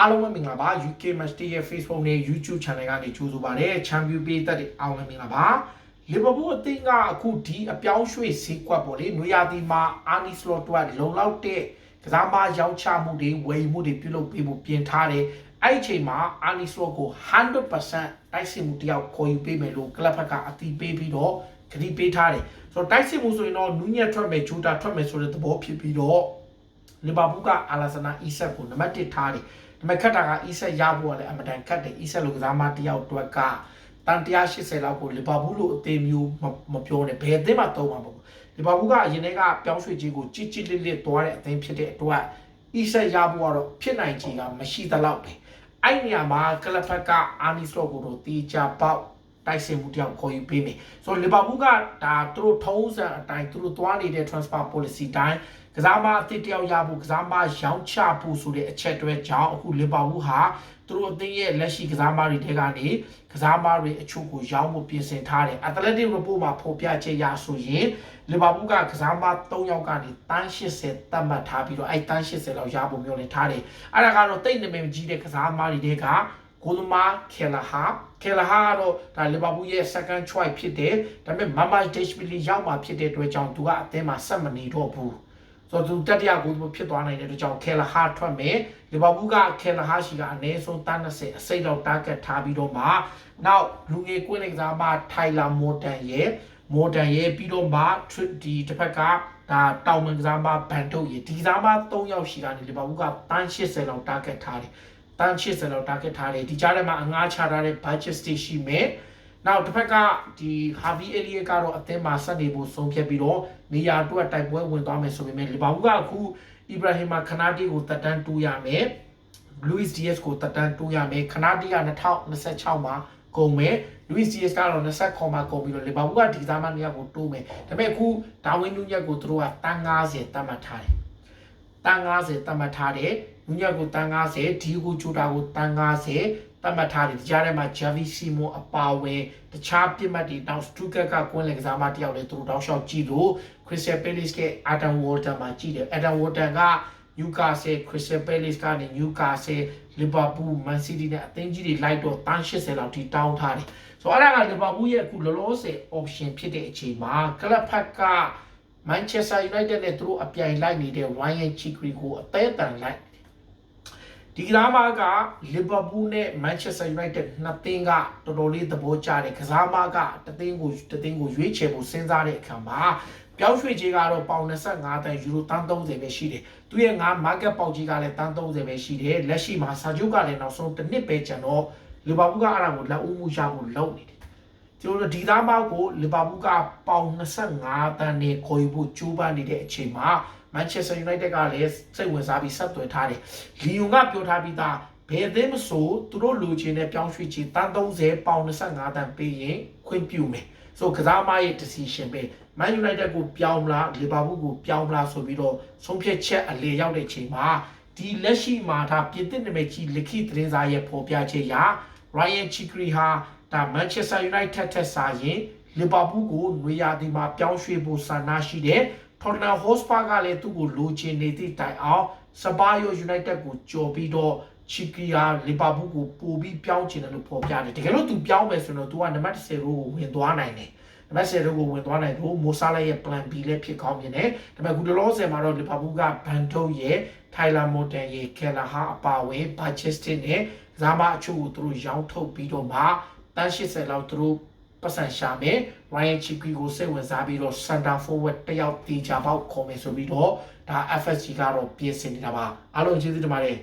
အားလုံးပဲမင်္ဂလာပါ UK Match ရဲ့ Facebook နဲ့ YouTube Channel ကနေကြိုဆိုပါရစေ။ Champion ပေးသက်တဲ့အားလုံးပဲမင်္ဂလာပါ။ Liverpool အသင်းကအခုဒီအပြောင်းရွှေ့ဈေးကွက်ပေါ့လေ။နွေရာသီမှာ Arne Slot တို့ကလုံလောက်တဲ့ကစားမရောင်းချမှုတွေဝယ်ယူမှုတွေပြုလုပ်ပေးဖို့ပြင်ထားတယ်။အဲ့ဒီအချိန်မှာ Arne Slot ကို100%တိုက်စစ်မှုတယောက်ခေါ်ယူပေးမယ်လို့ကလပ်ဖက်ကအတည်ပြုပြီးတော့ကတိပေးထားတယ်။ဆိုတော့တိုက်စစ်မှုဆိုရင်တော့နူးညံ့ထွက်မယ်ဂျိုတာထွက်မယ်ဆိုတဲ့သဘောဖြစ်ပြီးတော့လီဗာပူးကအာလာဆနာအီဆက်ကိုနံပါတ်1ထားတယ်။ဒါပေ မဲ့ခက်တာကအီဆက်ရဖို့ကလည်းအမတန်ခက်တယ်။အီဆက်လိုကစားမတစ်ယောက်အတွက်ကတန်180လောက်ကိုလီဗာပူးလိုအသေးမျိုးမပြောနဲ့ဘယ်အသင်းမှသုံးမှာမဟုတ်ဘူး။လီဗာပူးကအရင်ကပြောင်းရွှေ့ခြင်းကိုကြစ်ကြစ်လစ်လစ်သွားတဲ့အသင်းဖြစ်တဲ့အတွက်အီဆက်ရဖို့ကတော့ဖြစ်နိုင်ခြေကမရှိသလောက်ပဲ။အဲ့နေရာမှာကလပ်ဖက်ကအာနီစလော့ကိုတော့တီချာပေါက် တိုက်စင်မှုတယောက်ခေါ်ယူပေးမယ်ဆိုတော့လီဗာပူးကဒါသူတို့ထုံးစံအတိုင်းသူတို့သွားနေတဲ့ transfer policy တိုင်းကစားမအသစ်တယောက်ရဖို့ကစားမရောင်းချဖို့ဆိုတဲ့အချက်တွေကြောင့်အခုလီဗာပူးဟာသူတို့အသင်းရဲ့လက်ရှိကစားမတွေထဲကနေကစားမတွေအချို့ကိုရောင်းဖို့ပြင်ဆင်ထားတယ် Athletic Report မှာဖော်ပြချက်ရဆိုရင်လီဗာပူးကကစားမ3ယောက်ကနေတန်း80သတ်မှတ်ထားပြီးတော့အဲ့တန်း80လောက်ရဖို့မျှော်လင့်ထားတယ်အဲ့ဒါကတော့တိတ်နေမကြီးတဲ့ကစားမတွေတွေက ကိုလမာကေလာဟာကေလာဟာတော့ဒါလီဗာပူးရဲ့ second choice ဖြစ်တယ်ဒါပေမဲ့မမဒက်ရှ်ဘီလီရောက်มาဖြစ်တဲ့အတွက်ကြောင့်သူကအသင်းမှာဆက်မနေတော့ဘူးဆိုတော့သူတတိယကိုဖြစ်သွားနိုင်တဲ့အတွက်ကြောင့်ကေလာဟာထွက်မယ်လီဗာပူးကကေလာဟာရှိကအနည်းဆုံး30အစိတ်လောက် target ထားပြီးတော့မှနောက်လူငယ်ကွင်းလက်ကစားမထိုင်လာမော်တန်ရဲ့မော်တန်ရဲ့ပြီးတော့မှဒီတစ်ဖက်ကဒါတောင်ဝင်ကစားမဘန်တုတ်ရဲ့ဒီကစားမ3ယောက်ရှိကနေလီဗာပူးကတန်း80လောက် target ထားတယ် တန်း80လောက် target ထားတယ်ဒီကြားထဲမှာအငှားချထားတဲ့ budget stage ရှိမယ်နောက်တစ်ဖက်ကဒီ Harvey Elliott ကတော့အသင်းမှာဆက်နေဖို့ဆုံးဖြတ်ပြီးတော့နေရာအတွက်တိုက်ပွဲဝင်သွားမယ်ဆိုပေမဲ့လီဗာပူးကအခု Ibrahima Kanate ကိုတက်တန်းတူးရမယ် Luis Diaz ကိုတက်တန်းတူးရမယ်ခနာတီက2026မှာကုန်မယ် Luis Diaz ကတော့29မှာကုန်ပြီးတော့လီဗာပူးကဒီသားမနှစ်ယောက်ကိုတိုးမယ်ဒါပေမဲ့အခုဒါဝင်းနူးညက်ကိုသူတို့ကတန်း90တတ်မှတ်ထားတယ်တန်း90တတ်မှတ်ထားတယ် နူးညက်ကိုတန်း90ဒီကိုဂျူတာကိုတန်း90တတ်မှတ်ထားတယ်ဒီကြားထဲမှာ Javi Simo အပါဝင်တခြားပြစ်မှတ်တွေတောင် Stuttgart ကကွင်းလက်ကစားမတယောက်လည်းသူတို့တောက်လျှောက်ကြည့်လို့ Crystal Palace က Adam Walton မှာကြည့်တယ် Adam Walton က Newcastle Crystal Palace ကနေ Newcastle Liverpool Man City နဲ့အသင်းကြီးတွေလိုက်တော့တန်း80လောက်ထိတောင်းထားတယ်ဆိုတော့အဲ့ဒါက Liverpool ရဲ့အခုလောလောဆယ် option ဖြစ်တဲ့အချိန်မှာ club ဖက်က Manchester United နဲ့သူတို့အပြိုင်လိုက်နေတဲ့ Ryan Chikri ကိုအသေးအတန်လိုက် ဒီကစားမက Liverpool နဲ့ Manchester United နှစ်သင်းကတော်တော်လေးသဘောကျတယ်ကစားမကတသင်းကိုတသင်းကိုရွေးချယ်ဖို့စဉ်းစားတဲ့အခါမှာပြောင်းရွှေ့ကြီးကတော့ပေါင်25တန်ယူရိုတန်း30ပဲရှိတယ်။သူရဲ့ငါ market ပေါက်ကြီးကလည်းတန်း30ပဲရှိတယ်။လက်ရှိမှာစာချုပ်ကလည်းနောက်ဆုံးတစ်နှစ်ပဲကျန်တော့လီဗာပူးကအဲ့ဒါကိုလက်ဦးမှုရဖို့လုပ်နေတယ်။ကျွန်တော်ဒီသားမောက်ကိုလီဗာပူးကပေါင်25တန်နဲ့ခေါ်ယူဖို့ကြိုးပမ်းနေတဲ့အချိန်မှာ Manchester United ကလည်းစိတ်ဝင်စားပြီးဆက်သွယ်ထားတယ်။လီယိုကပြောထားပြီးသားဘယ်အသင်းမဆိုသူတို့လူချင်းနဲ့ပြောင်းရွှေ့ချေတန်း30ပေါင်25တန်ပေးရင်ခွင့်ပြုမယ်။ဆိုကစားမရဲ့ decision ပဲ Man United ကိုပြောင်းမလား Liverpool ကိုပြောင်းမလားဆိုပြီးတော့ဆုံးဖြတ်ချက်အလေရောက်တဲ့ချိန်မှာဒီလက်ရှိမှာဒါပြင်သစ်နာမည်ကြီးလခိသတင်းစာရဲ့ဖော်ပြချက်အရ Ryan Chikri ဟာဒါ Manchester United ထက်စာရင် Liverpool ကိုနွေရာသီမှာပြောင်းရွှေ့ဖို့ဆန္ဒရှိတယ် Tottenham Hotspur ကလည်းသူ့ကိုလိုချင်နေသည့်တိုင်အောင် Spurs United ကိုကြော်ပြီးတော့ Chikri ဟာ Liverpool ကိုပို့ပြီးပြောင်းချင်တယ်လို့ဖော်ပြတယ်တကယ်လို့သူပြောင်းမယ်ဆိုတော့ तू ကနံပါတ်10ကိုဝင်သွားနိုင်တယ်နံပါတ်10ကိုဝင်သွားနိုင်လို့မိုဆာလာရဲ့ plan B လည်းဖြစ်ကောင်းမြင်တယ်ဒါပေမဲ့အခုတလောဆယ်မှာတော့ Liverpool ကဘန်တုတ်ရဲ့ Tyler Morton ရဲ့ Keller ဟာအပါဝင် Manchester နဲ့ဇာမအချို့ကိုသူတို့ရောင်းထုတ်ပြီးတော့မှတန်း80လောက်သူတို့ ပတ်စံရှာမယ် Ryan Chiki ကိုစိတ်ဝင်စားပြီးတော့ center forward တယောက်တီချာပေါက်ခေါ်မယ်ဆိုပြီးတော့ဒါ FSG ကတော့ပြင်ဆင်နေတာပါအားလုံးကျေးဇူးတင်ပါတယ်